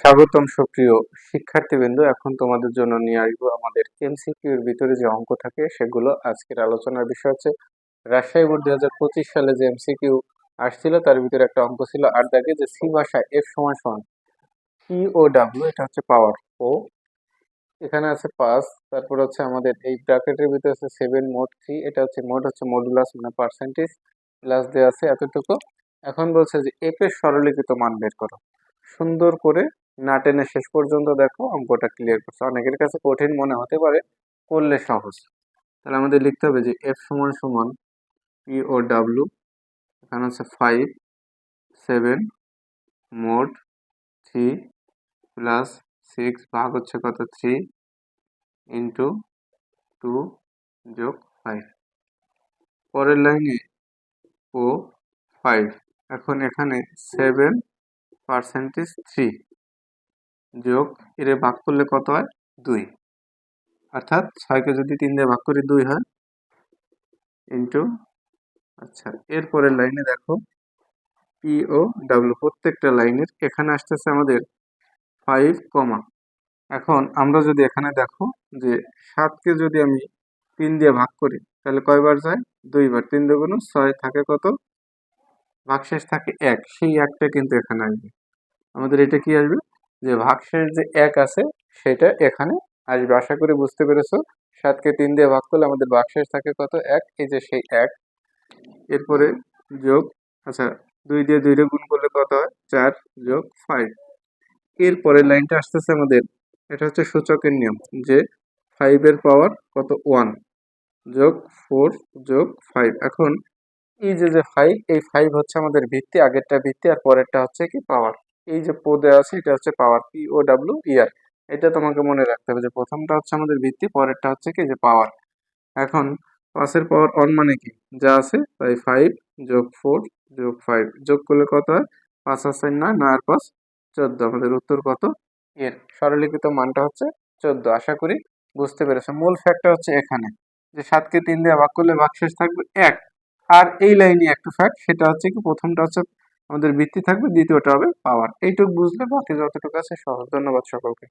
স্বাগতম সুপ্রিয় শিক্ষার্থীবৃন্দ, এখন তোমাদের জন্য নিয়ে আসব আমাদের এমসিকিউ এর ভিতরে যে অঙ্ক থাকে সেগুলো। আজকের আলোচনার বিষয় হচ্ছে, রাজশাহী বোর্ড দুই হাজার পঁচিশ সালে যে এমসিকিউ আসছিল, তার ভিতরে একটা অঙ্ক ছিল আট দাগে যে সি ভাষায় এফ সমান সমান পি ও ডাব্লিউ, এটা হচ্ছে পাওয়ার ও। এখানে আছে পাঁচ, তারপর হচ্ছে আমাদের এই ব্র্যাকেটের ভিতরে আছে সেভেন মোড থ্রি এটা হচ্ছে মোড হচ্ছে মডুলাস মানে পার্সেন্টেজ প্লাস দেওয়া আছে এতটুকু। এখন বলছে যে এফ এর সরলীকৃত মান বের করো। সুন্দর করে না টেনে শেষ পর্যন্ত দেখো অঙ্কটা ক্লিয়ার করছে। অনেকের কাছে কঠিন মনে হতে পারে, করলে সহজ। তাহলে আমাদের লিখতে হবে যে এফ সমান সমান পি ও ডাব্লু এখানে হচ্ছে ফাইভ সেভেন মোট থ্রি প্লাস সিক্স ভাগ হচ্ছে কত? থ্রি ইন্টু টু যোগ ফাইভ পরের লাইনে ও ফাইভ এখন এখানে সেভেন পার্সেন্টেজ থ্রি যোগ এর ভাগ করলে কত হয়? দুই। অর্থাৎ ছয়কে যদি তিন দিয়ে ভাগ করি দুই হয়? ইন্টু আচ্ছা এরপরের লাইনে দেখো। পি ও ডাব্লু প্রত্যেকটা লাইনের এখানে আসতেছে আমাদের ফাইভ কমা এখন আমরা যদি এখানে দেখো যে সাতকে যদি আমি তিন দিয়ে ভাগ করি, তাহলে কয়বার যায়? দুইবার। তিন দুগুণ ছয় থাকে কত? ভাগশেষ থাকে এক। সেই একটা কিন্তু এখানে আসবে। আমাদের এটা কি আসবে? যে ভাগশেষ যে এক আছে, সেটা এখানে আসবে। আশা করি বুঝতে পেরেছ। সাতকে তিন দিয়ে ভাগ করলে আমাদের ভাগশেষ থাকে কত? এক। এই যে সেই এক। এরপরে যোগ আচ্ছা দুই দিয়ে দুইটা গুণ করলে কত হয়? চার যোগ ফাইভ এরপরে লাইনটা আসতেছে আমাদের, এটা হচ্ছে সূচকের নিয়ম, যে ফাইভের পাওয়ার কত? ওয়ান যোগ ফোর যোগ ফাইভ এখন এই যে যে ফাইভ এই ফাইভ হচ্ছে আমাদের ভিত্তি, আগেরটা ভিত্তি, আর পরেরটা হচ্ছে কি? পাওয়ার এই যে পদে আছে, এটা হচ্ছে পাওয়ার পি ও ডাব্লিউ ইয়ার এটা তোমাকে মনে রাখতে হবে যে প্রথমটা হচ্ছে আমাদের ভিত্তি, পরেরটা হচ্ছে কি? যে পাওয়ার এখন পাঁচের পাওয়ার অন মানে কি? যা আছে, তাই ফাইভ যোগ ফোর যোগ ফাইভ যোগ করলে কত হয়? পাঁচ আছে নয় নয় আর পাঁচ চোদ্দ। আমাদের উত্তর কত? এর। সরলীকৃত মানটা হচ্ছে চোদ্দ। আশা করি বুঝতে পেরেছ। মূল ফ্যাক্টর হচ্ছে এখানে। যে সাতকে তিন দিয়ে ভাগ করলে ভাগশেষ থাকবে এক। আর এই লাইনে একটা ফ্যাক্ট সেটা হচ্ছে কি? প্রথমটা হচ্ছে আমাদের ভিত্তি থাকবে দ্বিতীয়টা হবে পাওয়ার এইটুকু বুঝলে বাকি যতটুকু আছে সহজ ধন্যবাদ সকলকে।